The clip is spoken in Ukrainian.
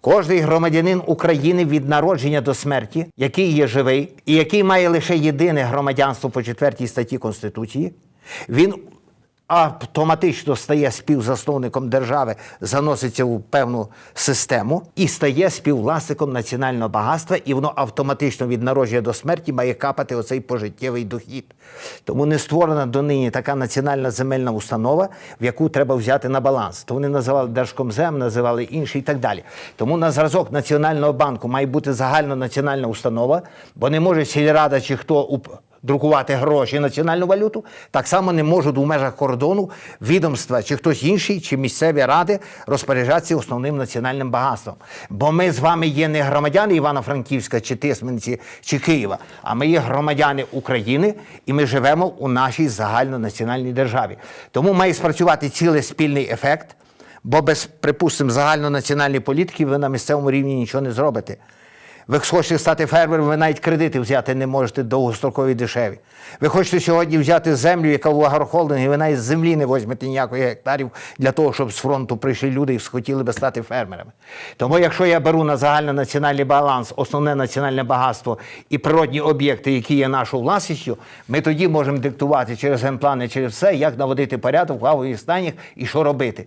Кожний громадянин України від народження до смерті, який є живий і який має лише єдине громадянство по четвертій статті Конституції, він автоматично стає співзасновником держави, заноситься у певну систему і стає співвласником національного багатства, і воно автоматично від народження до смерті має капати оцей пожиттєвий дохід. Тому не створена донині така національна земельна установа, в яку треба взяти на баланс. То вони називали Держкомзем, називали інші і так далі. Тому на зразок Національного банку має бути загальнонаціональна установа, бо не може сільрада чи хто друкувати гроші національну валюту, так само не можуть у межах кордону відомства чи хтось інший, чи місцеві ради розпоряджатися основним національним багатством. Бо ми з вами є не громадяни Івано-Франківська, чи Тисменці, чи Києва, а ми є громадяни України, і ми живемо у нашій загальнонаціональній державі. Тому має спрацювати цілий спільний ефект. Бо без, припустимо, загальнонаціональної політики ви на місцевому рівні нічого не зробите. Ви хочете стати фермером, ви навіть кредити взяти не можете довгострокові дешеві. Ви хочете сьогодні взяти землю, яка в агрохолдингі, ви навіть з землі не візьмете ніякої гектарів для того, щоб з фронту прийшли люди і схотіли би стати фермерами. Тому якщо я беру на загальнонаціональний баланс основне національне багатство і природні об'єкти, які є нашою власністю, ми тоді можемо диктувати через генплани, через все, як наводити порядок в авгії станях і що робити.